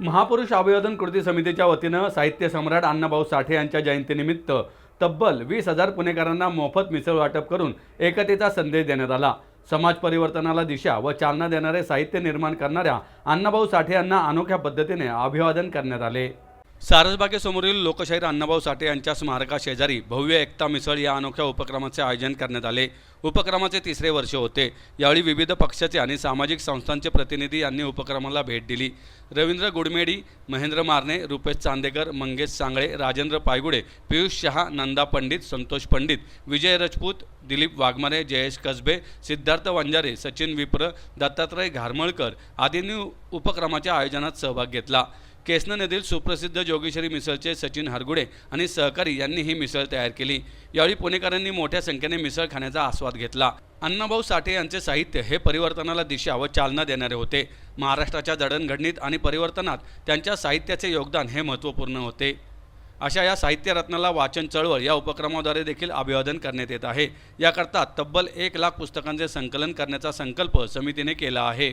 महापुरुष अभिवादन कृती समितीच्या वतीनं साहित्य सम्राट अण्णाभाऊ साठे यांच्या जयंतीनिमित्त तब्बल वीस हजार पुणेकरांना मोफत मिसळ वाटप करून एकतेचा संदेश देण्यात आला. समाज परिवर्तनाला दिशा व चालना देणारे साहित्य निर्माण करणाऱ्या अण्णाभाऊ साठे यांना अनोख्या पद्धतीने अभिवादन करण्यात आले. सारसबागेसमोरील लोकशाहीर अण्णाभाऊ साठे यांच्या स्मारकाशेजारी भव्य एकता मिसळ या अनोख्या उपक्रमाचे आयोजन करण्यात आले. उपक्रमाचे तिसरे वर्ष होते. यावेळी विविध पक्षाचे आणि सामाजिक संस्थांचे प्रतिनिधी यांनी उपक्रमाला भेट दिली. रवींद्र गुडमेडी महेंद्र मारणे रुपेश चांदेकर मंगेश सांगळे राजेंद्र पायगुडे पियुष शहा नंदा पंडित संतोष पंडित विजय रजपूत दिलीप वाघमारे जयेश कसबे सिद्धार्थ वंजारे सचिन विप्र दत्तात्रय घारमळकर आदींनी उपक्रमाच्या आयोजनात सहभाग घेतला. केसनन येथील सुप्रसिद्ध जोगेश्वरी मिसळचे सचिन हरगुडे आणि सहकारी यांनी ही मिसळ तयार केली. यावेळी पुणेकरांनी मोठ्या संख्येने मिसळ खाण्याचा आस्वाद घेतला. अण्णाभाऊ साठे यांचे साहित्य हे परिवर्तनाला दिशा व चालना देणारे होते. महाराष्ट्राच्या जडणघडणीत आणि परिवर्तनात त्यांच्या साहित्याचे योगदान हे महत्त्वपूर्ण होते. अशा या साहित्य रत्नाला वाचन चळवळ या उपक्रमाद्वारे देखील अभिवादन करण्यात येत आहे. याकरता तब्बल एक लाख पुस्तकांचे संकलन करण्याचा संकल्प समितीने केला आहे.